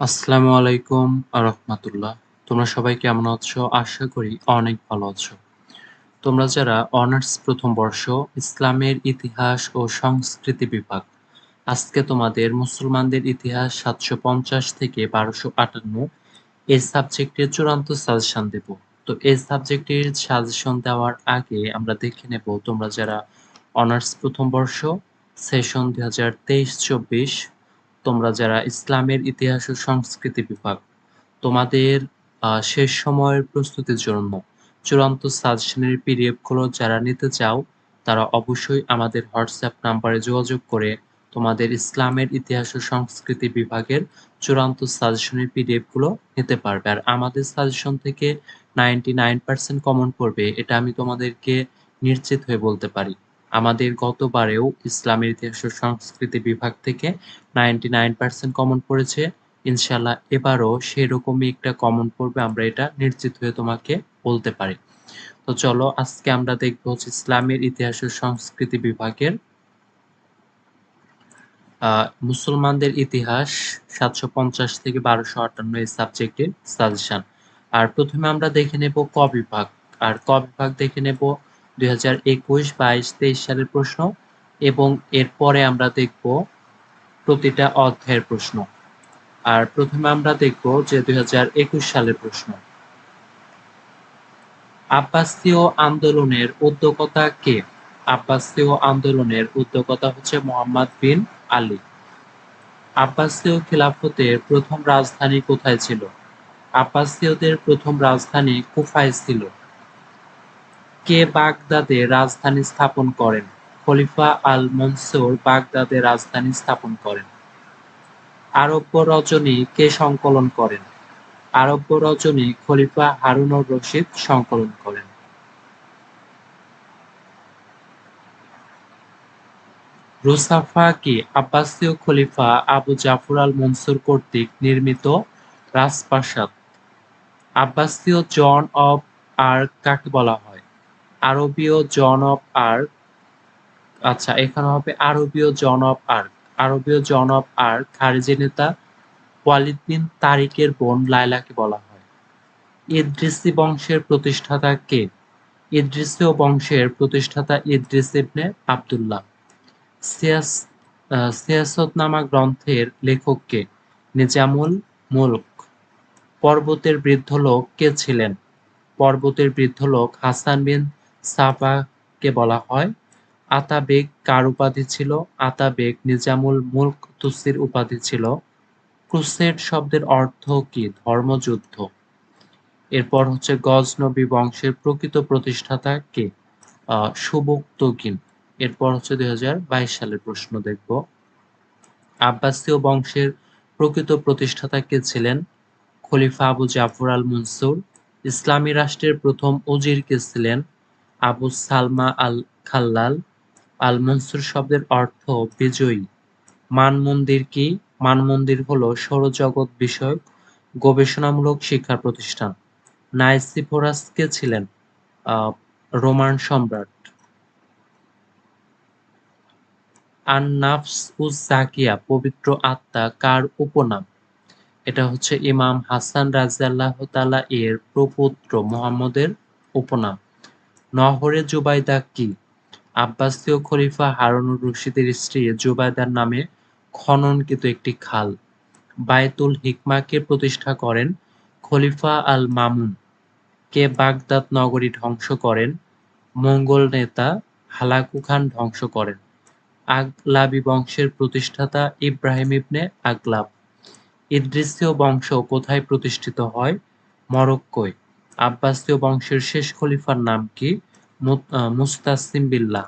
আসসালামু আলাইকুম আরহামাতুল্লাহ তোমরা সবাই কেমন আছো? আশা করি অনেক ভালো আছো। তোমরা যারা অনার্স প্রথম বর্ষ, ইসলামের ইতিহাস ও সংস্কৃতি বিভাগ, আজকে তোমাদের মুসলমানদের ইতিহাস সাতশো পঞ্চাশ থেকে বারোশো আটান্ন এই সাবজেক্টের চূড়ান্ত সাজেশন দেব। তো এই সাবজেক্টের সাজেশন দেওয়ার আগে আমরা দেখে নেব তোমরা যারা অনার্স প্রথম বর্ষ সেশন দুই হাজার তেইশ চব্বিশ তোমরা যারা ইসলামের ইতিহাস ও সংস্কৃতি বিভাগ, তোমাদের শেষ সময়ের প্রস্তুতির জন্য চূড়ান্ত সাজেশনের পিডিএফগুলো যারা নিতে চাও, তারা অবশ্যই আমাদের হোয়াটসঅ্যাপ নাম্বারে যোগাযোগ করে তোমাদের ইসলামের ইতিহাস ও সংস্কৃতি বিভাগের চূড়ান্ত সাজেশনের পিডিএফগুলো নিতে পারবে। আর আমাদের সাজেশন থেকে নাইনটি নাইন পার্সেন্ট কমন পড়বে এটা আমি তোমাদেরকে নিশ্চিত হয়ে বলতে পারি। আমাদের গতবারেও ইসলামের ইতিহাস ও সংস্কৃতি বিভাগ থেকে নাইনটি নাইন পার্সেন্ট কমন পড়েছে। ইনশাল্লাহ এবারও সেরকমই একটা কমন পড়বে, আমরা এটা নিশ্চিত হয়ে তোমাকে বলতে পারি। তো চলো, আজকে আমরা দেখব হচ্ছে ইসলামের ইতিহাস ও সংস্কৃতি বিভাগের মুসলমানদের ইতিহাস সাতশো পঞ্চাশ থেকে বারোশো আটান্ন এই সাবজেক্টের সাজেশন আর প্রথমে আমরা দেখে নেব ক বিভাগ। আর ক বিভাগ দেখে নেব দুই হাজার একুশ বাইশ তেইশ সালের প্রশ্ন এবং এরপরে আমরা দেখব প্রতিটা অধ্যায়ের প্রশ্ন। আর প্রথমে আমরা দেখব যে দুই সালের প্রশ্ন। আব্বাসীয় আন্দোলনের উদ্যোক্তা কে? আব্বাসীয় আন্দোলনের উদ্যোক্তা হচ্ছে মোহাম্মদ বিন আলী। আব্বাসীয় খিলাফতের প্রথম রাজধানী কোথায় ছিল? আব্বাসীয়দের প্রথম রাজধানী কুফায় ছিল। কে বাগদাদে রাজধানী স্থাপন করেন? খলিফা আল মনসুর বাগদাদে রাজধানী স্থাপন করেন। আরব্য রজনী কে সংকলন করেন? আরব্য রজনী খলিফা হারুনুর রশিদ সংকলন করেন। রুসাফা কি আব্বাসীয় খলিফা আবু জাফর আল মনসুর কর্তৃক নির্মিত? রাজপ্রাসাদ। আব্বাসীয় জন অব আর্ক কাকে বলা হয়? আরবীয় জন অব আর্ক আচ্ছা এখানে হবে আরবীয় জন অব আর্ক আরবীয় জন অব আর্ক খারিজি নেতা ওয়ালিদ বিন তারিকের বোন লায়লাকে বলা হয়। ইদ্রিসি বংশের প্রতিষ্ঠাতা কে? ইদ্রিসীয় বংশের প্রতিষ্ঠাতা ইদ্রিস ইবনে আবদুল্লাহ। সিয়াস নামা গ্রন্থের লেখক কে? নিজামুল মুলক। পর্বতের বৃদ্ধ লোক কে ছিলেন? পর্বতের বৃদ্ধ লোক হাসান বিন সাফাকে বলা হয়। আতাবেগ কার উপাধি ছিল? আতাবেগ নিজামুল মুলক তুসির উপাধি ছিল। ক্রুসেড শব্দের অর্থ কি? ধর্মযুদ্ধ। এরপর হচ্ছে গজনবী বংশের প্রকৃত প্রতিষ্ঠাতা কে? সুবক্তগিন এরপর হচ্ছে দুই হাজার বাইশ সালের প্রশ্ন দেখব। আব্বাসীয় বংশের প্রকৃত প্রতিষ্ঠাতা কে ছিলেন? খলিফা আবু জাফর আল মনসুর ইসলামী রাষ্ট্রের প্রথম উজির কে ছিলেন? আবু সালমা আল খাল্লাল আল মনসুর শব্দের অর্থ বিজয়ী। মান মন্দির কি? মান মন্দির হল সৌরজগৎ বিষয়ক গবেষণামূলক শিক্ষা প্রতিষ্ঠান। নাইসিফোরাস কে ছিলেন রোমান সম্রাট। আন-নাফস উজ-জাকিয়া পবিত্র আত্মা কার উপনাম? এটা হচ্ছে ইমাম হাসান রাজিয়াল্লাহু তাআলা এর প্রপুত্র মুহাম্মদের উপনাম। নহরে জুবাইদা কি? আব্বাসীয় খলিফা হারুনুর রশিদের স্ত্রী জুবাইদার নামে খননকৃত একটি খাল। বায়তুল হিকমাকে প্রতিষ্ঠা করেন খলিফা আল মামুন। কে বাগদাদ নগরী ধ্বংস করেন, মঙ্গল নেতা হালাকু খান ধ্বংস করেন। আগলাবি বংশের প্রতিষ্ঠাতা ইব্রাহিম ইবনে আগলাব। ইদ্রিসীয় বংশ কোথায় প্রতিষ্ঠিত হয়? মরক্কোয়। আব্বাসীয় বংশের শেষ খলিফার নাম কি? মুস্তাসিম বিল্লাহ।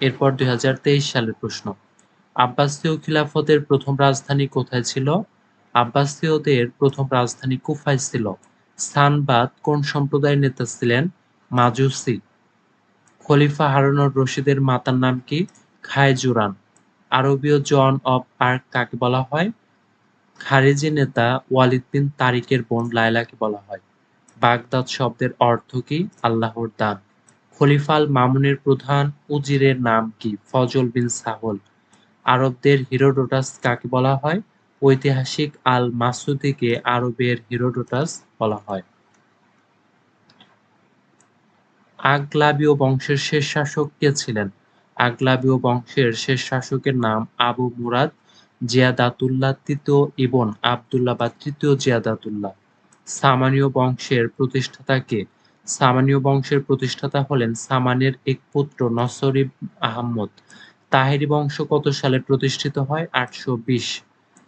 এরপর দুই হাজার তেইশ সালের প্রশ্ন। আব্বাসীয় খিলাফতের প্রথম রাজধানী কোথায় ছিল? আব্বাসীয়দের প্রথম রাজধানী কুফায় ছিল। সানবাদ কোন সম্প্রদায়ের নেতা ছিলেন? মাজুসি। খলিফা হারুনুর রশিদের মাতার নাম কি? খায়জুরান। আরবীয় জন অব আর্ক কাকে বলা হয়? খারিজি নেতা ওয়ালিদ বিন তারিকের বোন লায়লাকে বলা হয়। বাগদাদ শব্দের অর্থ কি? আল্লাহর দান। খলিফাল মামুনের প্রধান উজিরের নাম কি? ফজল বিন সাহল। আরবদের হিরোডোটাস কাকে বলা হয়? ঐতিহাসিক আল মাসুদিকে আরবের হিরোডোটাস বলা হয়। আগলাবীয় বংশের শেষ শাসক কে ছিলেন? আগলাবীয় বংশের শেষ শাসকের নাম আবু মুরাদ জিয়াদাতুল্লাহ তৃতীয় ইবন আবদুল্লাহ বা তৃতীয় জিয়াদাতুল্লাহ। সামানীয় বংশের প্রতিষ্ঠাতা কে সামানীয় বংশের প্রতিষ্ঠাতা হলেন সামানের এক পুত্র নসর আহমদ তাহেরি বংশ কত সালে প্রতিষ্ঠিত হয়? আটশো বিশ।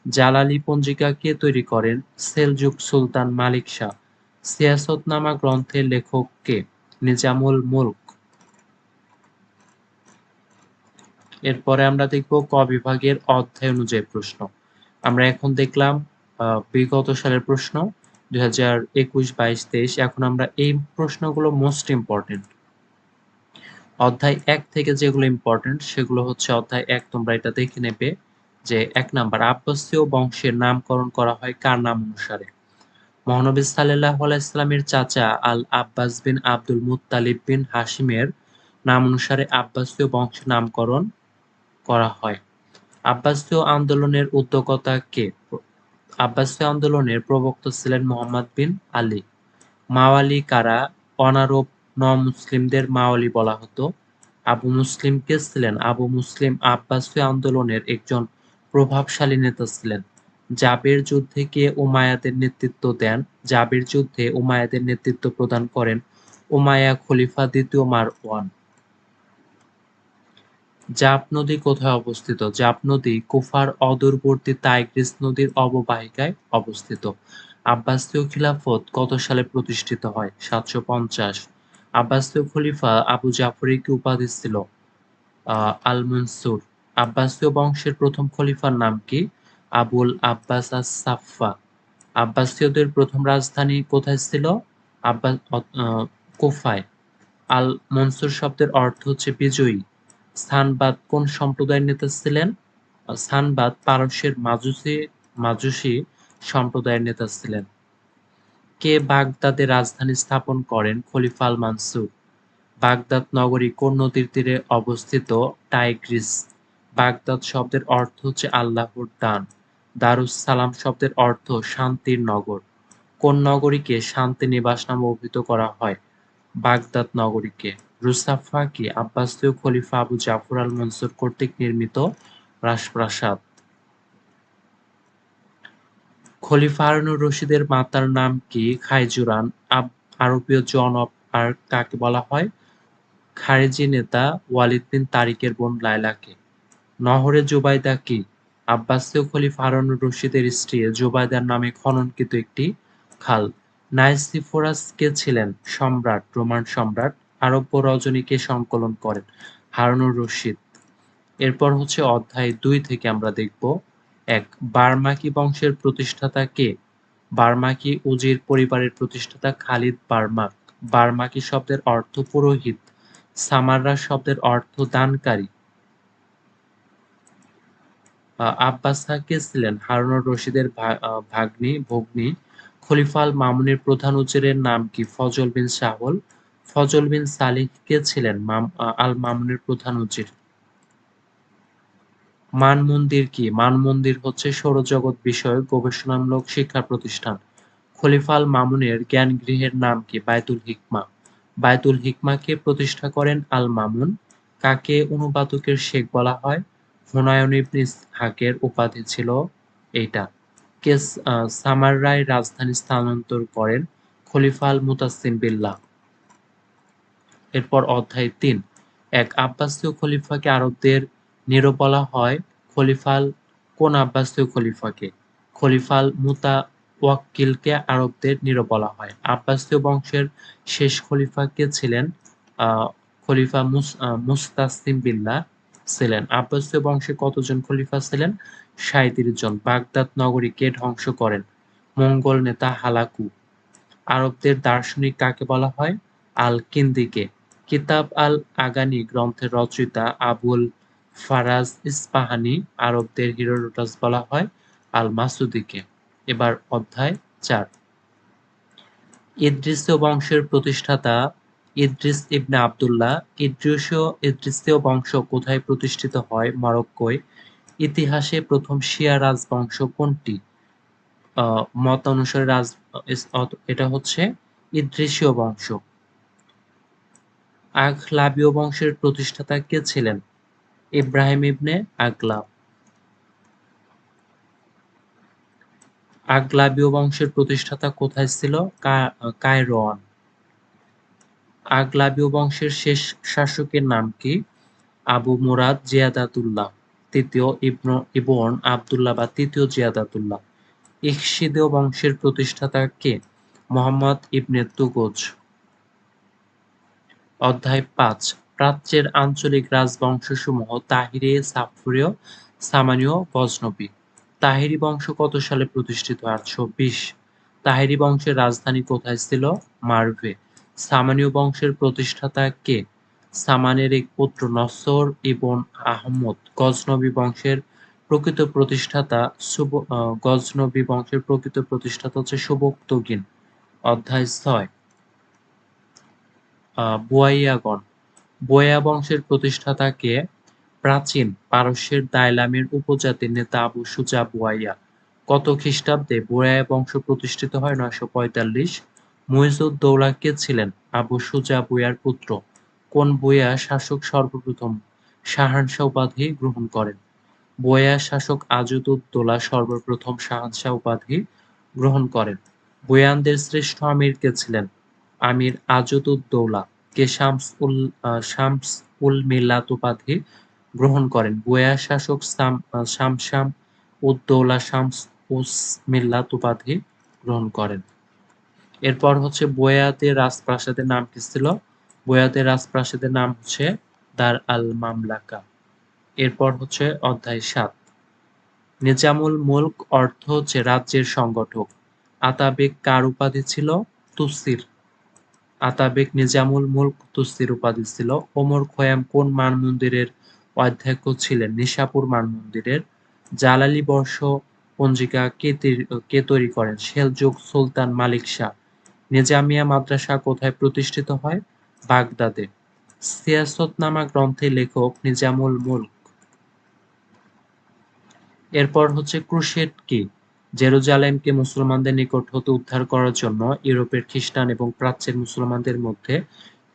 জালালি পঞ্জিকা কে তৈরি করেন? সেলজুক সুলতান মালিক শাহ। সিয়াসতনামা গ্রন্থের লেখক কে? নিজামুল মুলক। এরপরে আমরা দেখব ক বিভাগের অধ্যায় অনুযায়ী প্রশ্ন। আমরা এখন দেখলাম বিগত সালের প্রশ্ন। দুই হাজার একুশ বাইশ তেইশ, এখন আমরা এই প্রশ্নগুলো মোস্ট ইম্পর্টেন্ট অধ্যায় এক থেকে যেগুলো ইম্পর্টেন্ট সেগুলো হচ্ছে অধ্যায় এক, তোমরা এটা দেখে নেবে যে এক নাম্বার, আব্বাসীয় বংশের নামকরণ করা হয় কার নাম অনুসারে? মহানবী সাল্লাহ আলাইসলামের চাচা Al Abbas bin Abdul Muttalib bin হাসিমের নাম অনুসারে আব্বাসীয় বংশের নামকরণ করা হয়। আব্বাসীয় আন্দোলনের উদ্যোক্তা কে? আব্বাসীয় আন্দোলনের প্রবক্তা ছিলেন মোহাম্মদ বিন আলী। মাওয়ালি কারা অনারব ন-মুসলিমদের মাওয়ালি বলা হতো। আবু মুসলিম কে ছিলেন? আবু মুসলিম আব্বাসীয় আন্দোলনের একজন প্রভাবশালী নেতা ছিলেন। জাবের যুদ্ধে কে উমায়াদের নেতৃত্ব দেন? জাবের যুদ্ধে উমায়াদের নেতৃত্ব প্রদান করেন উমায়া খলিফা দ্বিতীয় মারওয়ান। জাপ নদী কোথায় অবস্থিত? জাপ নদী কুফার অদূরবর্তী তাইগ্রিস নদীর অববাহিকায় অবস্থিত। আব্বাসীয় খিলাফত কত সালে প্রতিষ্ঠিত হয়? সাতশো পঞ্চাশ। আব্বাসীয় খলিফা আবু জাফরিকে উপাধি ছিল? আল মনসুর আব্বাসীয় বংশের প্রথম খলিফার নাম কি? আবুল আব্বাস আস সাফা আব্বাসীয়দের প্রথম রাজধানী কোথায় ছিল? আব্বাস কোফায়। আল মনসুর শব্দের অর্থ হচ্ছে বিজয়ী। স্থানবাদ কোন সম্প্রদায়ের নেতা ছিলেন? স্থানবাদ পারস্যের মাজুসি মাজুসি সম্প্রদায়ের নেতা ছিলেন। কে বাগদাদে রাজধানী স্থাপন করেন খলিফা আল মানসুর? বাগদাদ নগরী কোন নদীর তীরে অবস্থিত? টাইগ্রিস। বাগদাদ শব্দের অর্থ হচ্ছে আল্লাহর দান। দারুস সালাম শব্দের অর্থ শান্তির নগর। কোন নগরীকে শান্তি নিবাস নামে অভিহিত করা হয়? বাগদাদ নগরীকে। রুসাফা কি আব্বাসীয় খলিফা আবু জাফর আল মনসুর কর্তৃক নির্মিত রাজপ্রাসাদ। খলিফা হারুনুর রশিদের মাতার নাম কি? খাইজুরান। আরবীয় জন অফ আর কাকে বলা হয়? খারেজি নেতা ওয়ালিদ বিন তারিকের বোন লায়লাকে। নহরে জুবাইদা কি? আব্বাসীয় খলিফা হারুনুর রশিদের স্ত্রী জুবাইদার নামে খননকৃত একটি খাল। নাইসিফোরাস কে ছিলেন সম্রাট, রোমান সম্রাট। আরব্য রজনীকে সংকলন করেন হারুনুর রশিদ। এরপর হচ্ছে অধ্যায় দুই থেকে আমরা দেখব, এক, বার্মাকি বংশের প্রতিষ্ঠাতা কে? বার্মাকি উজির পরিবারের প্রতিষ্ঠাতা খালিদ বার্মাক বার্মাকি শব্দের অর্থ পুরোহিত, সামাররা শব্দের অর্থ দানকারী। আব্বাসা কে ছিলেন? হারুনুর রশিদের ভাগ্নি, ভগ্নী। খলিফাল মামুনের প্রধান উজিরের নাম কি? Fazl bin Sahl Fazl bin Salih কে ছিলেন? আল মামুনের প্রধান উজির। মান মন্দির কি? মান মন্দির হচ্ছে সৌরজগৎ বিষয়ক গবেষণামূলক শিক্ষা প্রতিষ্ঠান। খলিফা আল মামুনের জ্ঞান গৃহের নাম কি? বায়তুল হিকমা। বায়তুল হিকমাকে প্রতিষ্ঠা করেন আল মামুন? কাকে অনুবাদকের শেখ বলা হয়? হুনায়ন ইবনে হাকের উপাধি ছিল এইটা। কে সামাররায় রাজধানী স্থানান্তর করেন খলিফা আল মুতাসিম বিল্লাহ। এরপর অধ্যায় তিন। এক আব্বাসীয় খলিফাকে আরবদের নিরো বলা হয় খলিফাল কোন আব্বাসীয় খলিফাকে? খলিফাল মুতা ওয়াক্কিলকে আরবদের নিরো বলা হয়। আব্বাসীয় বংশের শেষ খলিফা কে ছিলেন? খলিফা মুস্তাসিম বিল্লাহ ছিলেন। আব্বাসীয় বংশে কতজন খলিফা ছিলেন? সাঁত্রিশ জন। বাগদাদ নগরীকে ধ্বংস করেন? মঙ্গল নেতা হালাকু। আরবদের দার্শনিক কাকে বলা হয়? আল কিন্দিকে কিতাব আল আগানি গ্রন্থের রচয়িতা আবুল ফারাজ ইস্পাহানি, আরবদের হিরোডোটাস বলা হয় আল মাসুদিকে এবার অধ্যায় চার। ইদ্রিসীয় বংশের প্রতিষ্ঠাতা ইদ্রিস ইবনে আবদুল্লাহ ইদ্রিসীয় ইদ্রিসীয় বংশ কোথায় প্রতিষ্ঠিত হয় মরক্কোয়? ইতিহাসে প্রথম শিয়া রাজবংশ কোনটি? মত অনুসারে রাজ এটা হচ্ছে ইদ্রিসীয় বংশ। আগলাবীয় বংশের প্রতিষ্ঠাতা কে ছিলেন? ইব্রাহিম ইবনে আগলাব আগলাবীয় বংশের প্রতিষ্ঠাতা কোথায় ছিল? কায়রোয়ান। আগলাবীয় বংশের শেষ শাসকের নাম কি? আবু মুরাদ জিয়াদাতুল্লাহ, তৃতীয় ইবন ইবন আবদুল্লাহ বা তৃতীয় জিয়াদাতুল্লাহ। ইকশিদীয় বংশের প্রতিষ্ঠাতা কে? মোহাম্মদ ইবনে তুগজ। অধ্যায় পাঁচ, প্রাচ্যের আঞ্চলিক রাজবংশসমূহ তাহিরে, সাফরীয়, সামানীয় গজনবী তাহিরি বংশ কত সালে প্রতিষ্ঠিত আটশো বিশ তাহিরি বংশের রাজধানী কোথায় ছিল? মার্ভে। সামানীয় বংশের প্রতিষ্ঠাতা কে? সামানের এক পুত্র নসর ইবন আহমদ। গজনবী বংশের প্রকৃত প্রতিষ্ঠাতা গজনবী বংশের প্রকৃত প্রতিষ্ঠাতা হচ্ছে সুবক্তগিন। অধ্যায় ছয় বুয়াইয়াগণ। বোয়া বংশের প্রতিষ্ঠাতা কে প্রাচীন পারস্যের দাইলামের উপজাতির নেতা আবু সুজা বুয়াইয়া। কত খ্রিস্টাব্দে বোয়া বংশ প্রতিষ্ঠিত হয় নয়শো পঁয়তাল্লিশ। মহিজুদ্দৌলা কে ছিলেন? আবু সুজা বুয়ার পুত্র। কোন বুয়া শাসক সর্বপ্রথম শাহানশাহ উপাধি গ্রহণ করেন? বোয়া শাসক আজুদুদ্দৌলা সর্বপ্রথম শাহানশাহ উপাধি গ্রহণ করেন। বোয়ানদের শ্রেষ্ঠ আমির কে ছিলেন? আমির আজুদুদ্দৌলা কে শামস উল শামস উল মিল্লাত উপাধি গ্রহণ করেন। বোয়া শাসক শামশাম উদ্দৌলা শামস উস মিল্লাত উপাধি গ্রহণ করেন। এরপর হচ্ছে বোয়াতে রাজপ্রাসাদের নাম কি ছিল? বোয়াতে রাজপ্রাসাদের নাম হচ্ছে দার আল মামলাকা। এরপর হচ্ছে অধ্যায় সাত। নিজামুল মুলক অর্থ হচ্ছে রাজ্যের সংগঠক। আতাবেক কার উপাধি ছিল? তুসির। আতাবেক নিজামুল মুলক তুসির উপাধি ছিল। ওমর খয়াম কোন মান মন্দিরের অধ্যক্ষ ছিলেন? নিশাপুর মান মন্দিরের জালালি বর্ষ পঞ্জিকা কে তৈরি করেন? সেলজুক সুলতান মালিক শাহ। নিজামিয়া মাদ্রাসা কোথায় প্রতিষ্ঠিত হয়? বাগদাদে। সিয়াসতনামা গ্রন্থে লেখক নিজামুল মুলক। এরপর হচ্ছে ক্রুশেড কি? জেরুজালেমকে মুসলমানদের নিকট হতে উদ্ধার করার জন্য ইউরোপের খ্রিস্টান এবং প্রাচ্যের মুসলমানদের মধ্যে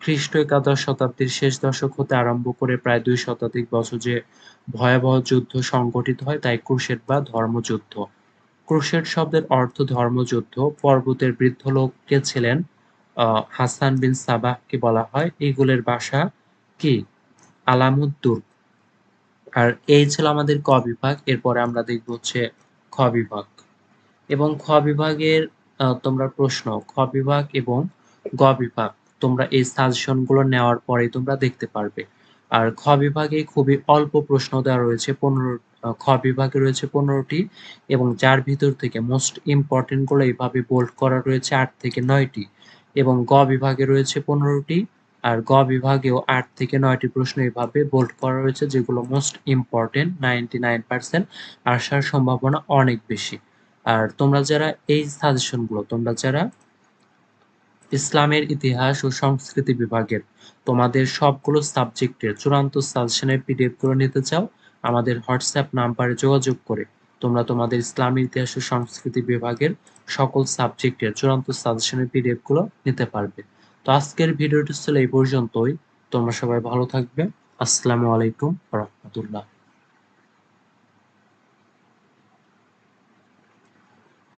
খ্রিস্ট একাদশ শতাব্দীর শেষ দশক হতে আরম্ভ করে প্রায় দুই শতাধিক বছর যে ভয়াবহ যুদ্ধ সংঘটিত হয় তাই ক্রুশেড বা ধর্মযুদ্ধ। ক্রুশেড শব্দের অর্থ ধর্মযুদ্ধ। পর্বতের বৃদ্ধ লোক কে ছিলেন হাসান বিন সাবাহকে বলা হয়। এইগুলোর বাসা কি? আলামুদ্দুর। আর এই ছিল আমাদের ক বিভাগ। এরপরে আমরা দেখব হচ্ছে খ বিভাগ। এবং খ বিভাগের তোমরা প্রশ্ন, খ বিভাগ এবং গ বিভাগ, তোমরা এই সাজেশনগুলো নেওয়ার পরে তোমরা দেখতে পারবে। আর খ বিভাগে খুবই অল্প প্রশ্ন দেওয়া রয়েছে, পনেরো খ বিভাগে রয়েছে পনেরোটি এবং যার ভিতর থেকে মোস্ট ইম্পর্টেন্টগুলো এইভাবে বোল্ড করা রয়েছে আট থেকে নয়টি এবং গ বিভাগে রয়েছে পনেরোটি আর গ বিভাগেও আট থেকে নয়টি প্রশ্ন এভাবে বোল্ড করা রয়েছে যেগুলো most important ninety nine percent আসার সম্ভাবনা অনেক বেশি। আর তোমরা যারা এই সাজেশনগুলো তোমরা যারা ইসলামের ইতিহাস ও সংস্কৃতি বিভাগের তোমাদের সবগুলো সাবজেক্টের চূড়ান্ত সাজেশনের পিডিএফগুলো নিতে চাও, আমাদের হোয়াটসঅ্যাপ নাম্বারে যোগাযোগ করে তোমরা তোমাদের ইসলামী ইতিহাস ও সংস্কৃতি বিভাগের সকল সাবজেক্টের চূড়ান্ত সাজেশনের পিডিএফগুলো নিতে পারবে। তো আজকের ভিডিওটি ছিল এই পর্যন্তই। তোমরা সবাই ভালো থাকবে। আসসালামু আলাইকুম রহমতুল্লাহ।